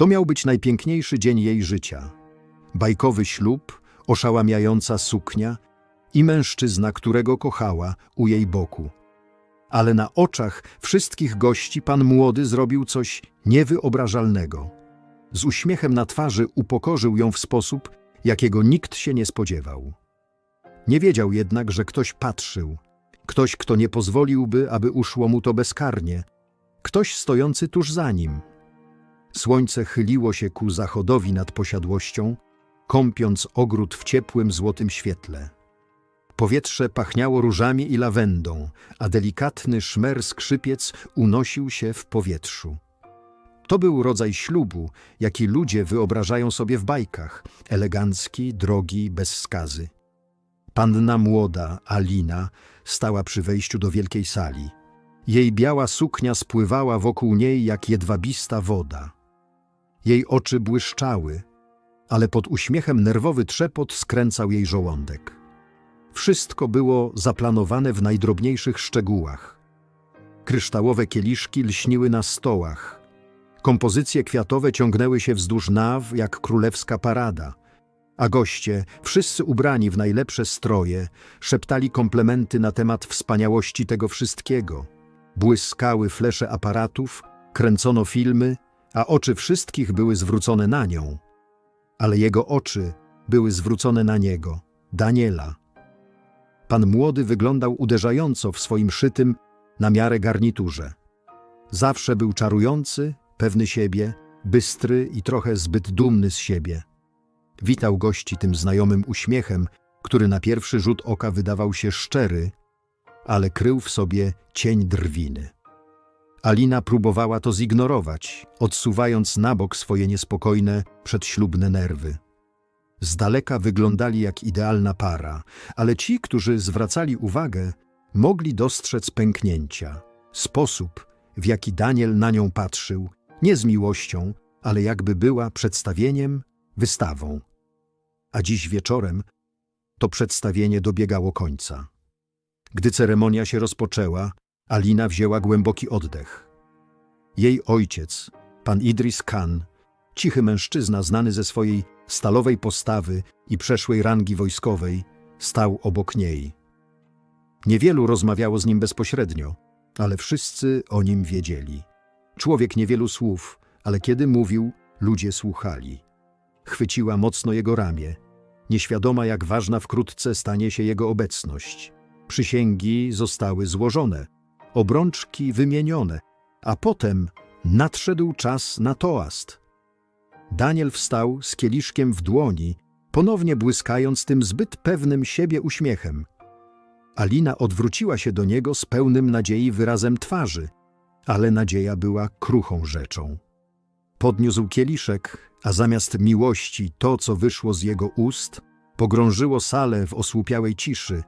To miał być najpiękniejszy dzień jej życia. Bajkowy ślub, oszałamiająca suknia i mężczyzna, którego kochała, u jej boku. Ale na oczach wszystkich gości pan młody zrobił coś niewyobrażalnego. Z uśmiechem na twarzy upokorzył ją w sposób, jakiego nikt się nie spodziewał. Nie wiedział jednak, że ktoś patrzył, ktoś, kto nie pozwoliłby, aby uszło mu to bezkarnie, ktoś stojący tuż za nim. Słońce chyliło się ku zachodowi nad posiadłością, kąpiąc ogród w ciepłym złotym świetle. Powietrze pachniało różami i lawendą, a delikatny szmer skrzypiec unosił się w powietrzu. To był rodzaj ślubu, jaki ludzie wyobrażają sobie w bajkach, elegancki, drogi, bez skazy. Panna młoda, Alina, stała przy wejściu do wielkiej sali. Jej biała suknia spływała wokół niej jak jedwabista woda. Jej oczy błyszczały, ale pod uśmiechem nerwowy trzepot skręcał jej żołądek. Wszystko było zaplanowane w najdrobniejszych szczegółach. Kryształowe kieliszki lśniły na stołach. Kompozycje kwiatowe ciągnęły się wzdłuż naw jak królewska parada, a goście, wszyscy ubrani w najlepsze stroje, szeptali komplementy na temat wspaniałości tego wszystkiego. Błyskały flesze aparatów, kręcono filmy, a oczy wszystkich były zwrócone na nią. Ale jego oczy były zwrócone na niego, Daniela. Pan młody wyglądał uderzająco w swoim szytym, na miarę garniturze. Zawsze był czarujący, pewny siebie, bystry i trochę zbyt dumny z siebie. Witał gości tym znajomym uśmiechem, który na pierwszy rzut oka wydawał się szczery, ale krył w sobie cień drwiny. Alina próbowała to zignorować, odsuwając na bok swoje niespokojne, przedślubne nerwy. Z daleka wyglądali jak idealna para, ale ci, którzy zwracali uwagę, mogli dostrzec pęknięcia. Sposób, w jaki Daniel na nią patrzył, nie z miłością, ale jakby była przedstawieniem, wystawą. A dziś wieczorem to przedstawienie dobiegało końca. Gdy ceremonia się rozpoczęła, Alina wzięła głęboki oddech. Jej ojciec, pan Idris Khan, cichy mężczyzna znany ze swojej stalowej postawy i przeszłej rangi wojskowej, stał obok niej. Niewielu rozmawiało z nim bezpośrednio, ale wszyscy o nim wiedzieli. Człowiek niewielu słów, ale kiedy mówił, ludzie słuchali. Chwyciła mocno jego ramię, nieświadoma jak ważna wkrótce stanie się jego obecność. Przysięgi zostały złożone, obrączki wymienione, a potem nadszedł czas na toast. Daniel wstał z kieliszkiem w dłoni, ponownie błyskając tym zbyt pewnym siebie uśmiechem. Alina odwróciła się do niego z pełnym nadziei wyrazem twarzy, ale nadzieja była kruchą rzeczą. Podniósł kieliszek, a zamiast miłości to, co wyszło z jego ust, pogrążyło salę w osłupiałej ciszy,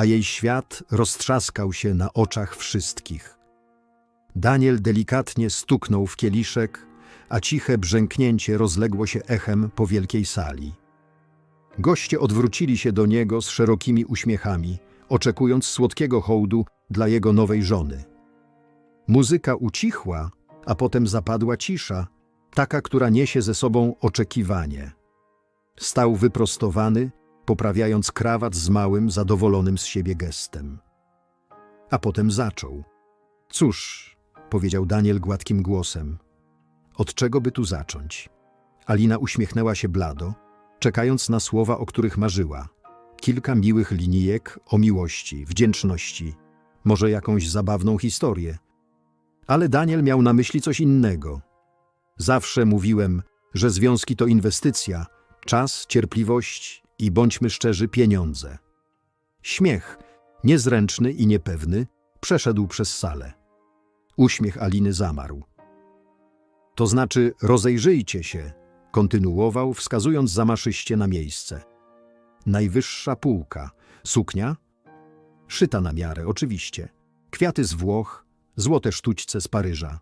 a jej świat roztrzaskał się na oczach wszystkich. Daniel delikatnie stuknął w kieliszek, a ciche brzęknięcie rozległo się echem po wielkiej sali. Goście odwrócili się do niego z szerokimi uśmiechami, oczekując słodkiego hołdu dla jego nowej żony. Muzyka ucichła, a potem zapadła cisza, taka, która niesie ze sobą oczekiwanie. Stał wyprostowany, poprawiając krawat z małym, zadowolonym z siebie gestem. A potem zaczął. Cóż, powiedział Daniel gładkim głosem, od czego by tu zacząć? Alina uśmiechnęła się blado, czekając na słowa, o których marzyła. Kilka miłych linijek o miłości, wdzięczności, może jakąś zabawną historię. Ale Daniel miał na myśli coś innego. Zawsze mówiłem, że związki to inwestycja, czas, cierpliwość i bądźmy szczerzy, pieniądze. Śmiech, niezręczny i niepewny, przeszedł przez salę. Uśmiech Aliny zamarł. To znaczy, rozejrzyjcie się, kontynuował, wskazując zamaszyście na miejsce. Najwyższa półka, suknia? Szyta na miarę, oczywiście. Kwiaty z Włoch, złote sztućce z Paryża.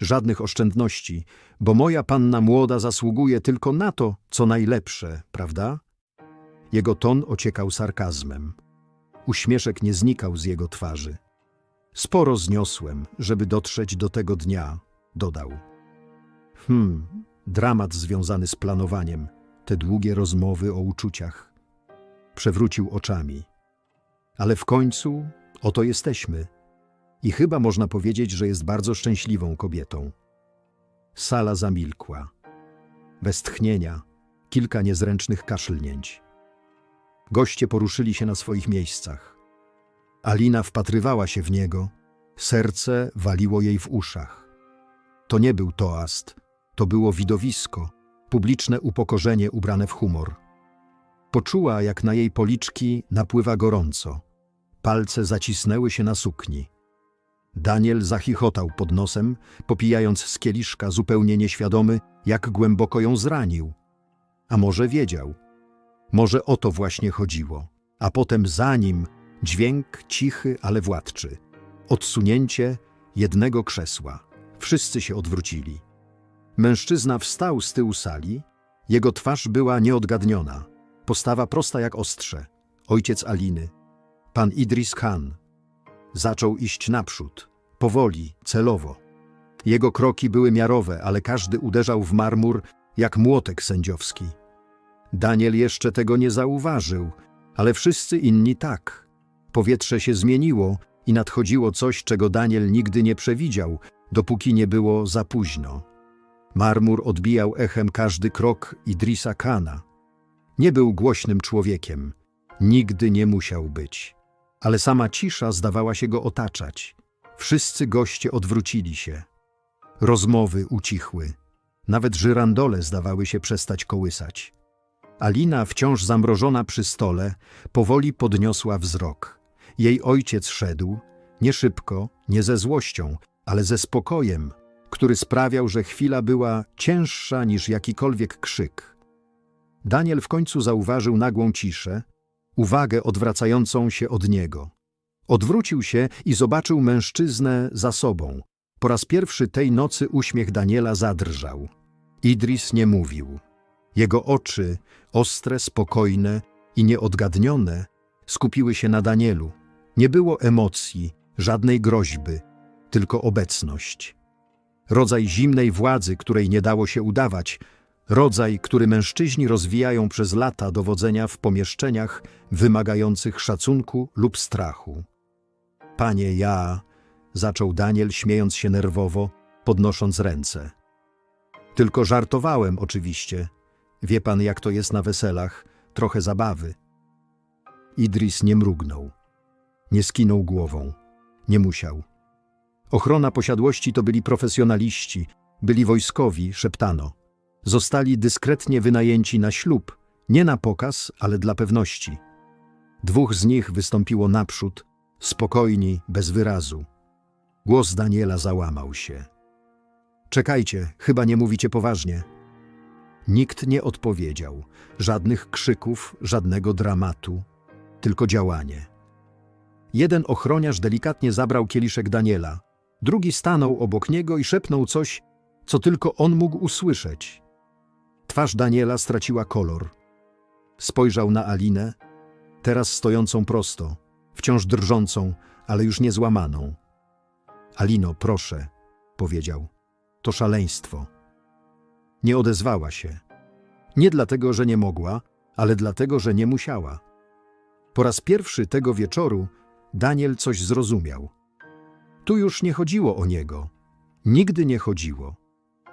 Żadnych oszczędności, bo moja panna młoda zasługuje tylko na to, co najlepsze, prawda? Jego ton ociekał sarkazmem. Uśmieszek nie znikał z jego twarzy. Sporo zniosłem, żeby dotrzeć do tego dnia, dodał. Hmm, dramat związany z planowaniem, te długie rozmowy o uczuciach. Przewrócił oczami. Ale w końcu oto jesteśmy. I chyba można powiedzieć, że jest bardzo szczęśliwą kobietą. Sala zamilkła. Bez tchnienia, kilka niezręcznych kaszlnięć. Goście poruszyli się na swoich miejscach. Alina wpatrywała się w niego, serce waliło jej w uszach. To nie był toast, to było widowisko, publiczne upokorzenie ubrane w humor. Poczuła, jak na jej policzki napływa gorąco. Palce zacisnęły się na sukni. Daniel zachichotał pod nosem, popijając z kieliszka, zupełnie nieświadomy, jak głęboko ją zranił. A może wiedział. Może o to właśnie chodziło. A potem za nim dźwięk cichy, ale władczy. Odsunięcie jednego krzesła. Wszyscy się odwrócili. Mężczyzna wstał z tyłu sali. Jego twarz była nieodgadniona. Postawa prosta jak ostrze. Ojciec Aliny. Pan Idris Khan. Zaczął iść naprzód. Powoli, celowo. Jego kroki były miarowe, ale każdy uderzał w marmur jak młotek sędziowski. Daniel jeszcze tego nie zauważył, ale wszyscy inni tak. Powietrze się zmieniło i nadchodziło coś, czego Daniel nigdy nie przewidział, dopóki nie było za późno. Marmur odbijał echem każdy krok Idrisa Kana. Nie był głośnym człowiekiem, nigdy nie musiał być. Ale sama cisza zdawała się go otaczać. Wszyscy goście odwrócili się. Rozmowy ucichły. Nawet żyrandole zdawały się przestać kołysać. Alina, wciąż zamrożona przy stole, powoli podniosła wzrok. Jej ojciec szedł, nie szybko, nie ze złością, ale ze spokojem, który sprawiał, że chwila była cięższa niż jakikolwiek krzyk. Daniel w końcu zauważył nagłą ciszę, uwagę odwracającą się od niego. Odwrócił się i zobaczył mężczyznę za sobą. Po raz pierwszy tej nocy uśmiech Daniela zadrżał. Idris nie mówił. Jego oczy, ostre, spokojne i nieodgadnione, skupiły się na Danielu. Nie było emocji, żadnej groźby, tylko obecność. Rodzaj zimnej władzy, której nie dało się udawać, rodzaj, który mężczyźni rozwijają przez lata dowodzenia w pomieszczeniach wymagających szacunku lub strachu. Panie, ja, zaczął Daniel, śmiejąc się nerwowo, podnosząc ręce. Tylko żartowałem, oczywiście. Wie pan, jak to jest na weselach, trochę zabawy. Idris nie mrugnął. Nie skinął głową. Nie musiał. Ochrona posiadłości to byli profesjonaliści, byli wojskowi, szeptano. Zostali dyskretnie wynajęci na ślub, nie na pokaz, ale dla pewności. Dwóch z nich wystąpiło naprzód, spokojni, bez wyrazu. Głos Daniela załamał się. Czekajcie, chyba nie mówicie poważnie. Nikt nie odpowiedział, żadnych krzyków, żadnego dramatu, tylko działanie. Jeden ochroniarz delikatnie zabrał kieliszek Daniela, drugi stanął obok niego i szepnął coś, co tylko on mógł usłyszeć. Twarz Daniela straciła kolor. Spojrzał na Alinę, teraz stojącą prosto, wciąż drżącą, ale już niezłamaną. Alino, proszę, powiedział. To szaleństwo. Nie odezwała się. Nie dlatego, że nie mogła, ale dlatego, że nie musiała. Po raz pierwszy tego wieczoru Daniel coś zrozumiał. Tu już nie chodziło o niego. Nigdy nie chodziło.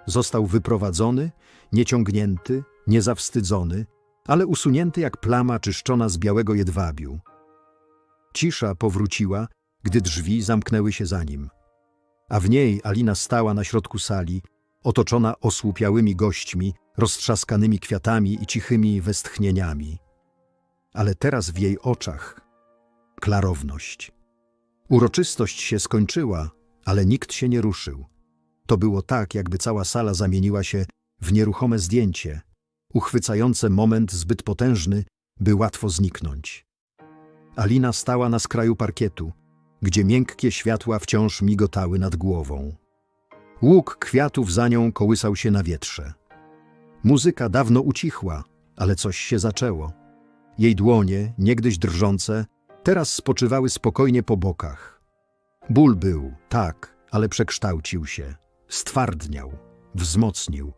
Został wyprowadzony, nieciągnięty, niezawstydzony, ale usunięty jak plama czyszczona z białego jedwabiu. Cisza powróciła, gdy drzwi zamknęły się za nim. A w niej Alina stała na środku sali, otoczona osłupiałymi gośćmi, roztrzaskanymi kwiatami i cichymi westchnieniami. Ale teraz w jej oczach klarowność. Uroczystość się skończyła, ale nikt się nie ruszył. To było tak, jakby cała sala zamieniła się w nieruchome zdjęcie, uchwycające moment zbyt potężny, by łatwo zniknąć. Alina stała na skraju parkietu, gdzie miękkie światła wciąż migotały nad głową. Łuk kwiatów za nią kołysał się na wietrze. Muzyka dawno ucichła, ale coś się zaczęło. Jej dłonie, niegdyś drżące, teraz spoczywały spokojnie po bokach. Ból był, tak, ale przekształcił się, stwardniał, wzmocnił.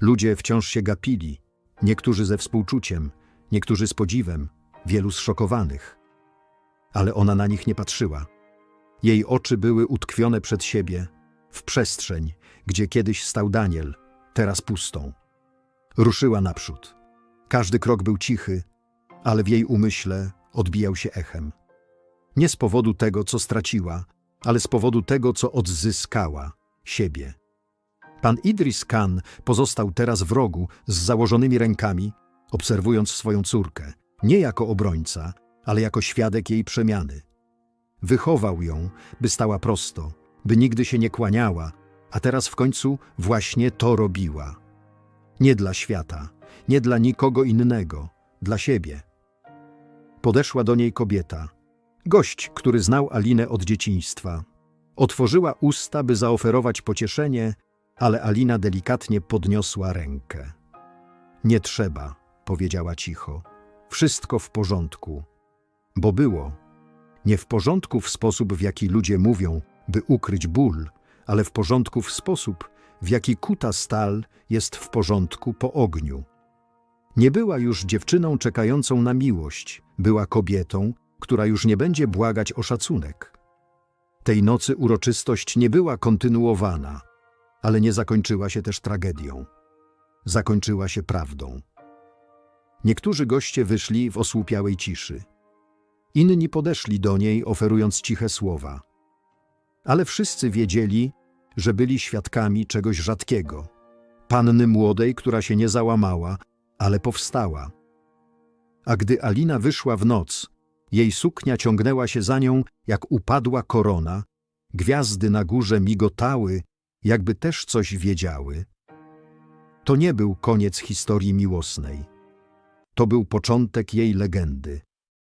Ludzie wciąż się gapili, niektórzy ze współczuciem, niektórzy z podziwem, wielu zszokowanych. Ale ona na nich nie patrzyła. Jej oczy były utkwione przed siebie, w przestrzeń, gdzie kiedyś stał Daniel, teraz pustą. Ruszyła naprzód. Każdy krok był cichy, ale w jej umyśle odbijał się echem. Nie z powodu tego, co straciła, ale z powodu tego, co odzyskała siebie. Pan Idris Khan pozostał teraz w rogu z założonymi rękami, obserwując swoją córkę, nie jako obrońca, ale jako świadek jej przemiany. Wychował ją, by stała prosto, by nigdy się nie kłaniała, a teraz w końcu właśnie to robiła. Nie dla świata, nie dla nikogo innego, dla siebie. Podeszła do niej kobieta, gość, który znał Alinę od dzieciństwa. Otworzyła usta, by zaoferować pocieszenie, ale Alina delikatnie podniosła rękę. Nie trzeba, powiedziała cicho. Wszystko w porządku. Bo było. Nie w porządku w sposób, w jaki ludzie mówią, by ukryć ból, ale w porządku w sposób, w jaki kuta stal jest w porządku po ogniu. Nie była już dziewczyną czekającą na miłość, była kobietą, która już nie będzie błagać o szacunek. Tej nocy uroczystość nie była kontynuowana, ale nie zakończyła się też tragedią. Zakończyła się prawdą. Niektórzy goście wyszli w osłupiałej ciszy. Inni podeszli do niej, oferując ciche słowa. Ale wszyscy wiedzieli, że byli świadkami czegoś rzadkiego. Panny młodej, która się nie załamała, ale powstała. A gdy Alina wyszła w noc, jej suknia ciągnęła się za nią jak upadła korona, gwiazdy na górze migotały, jakby też coś wiedziały. To nie był koniec historii miłosnej. To był początek jej legendy.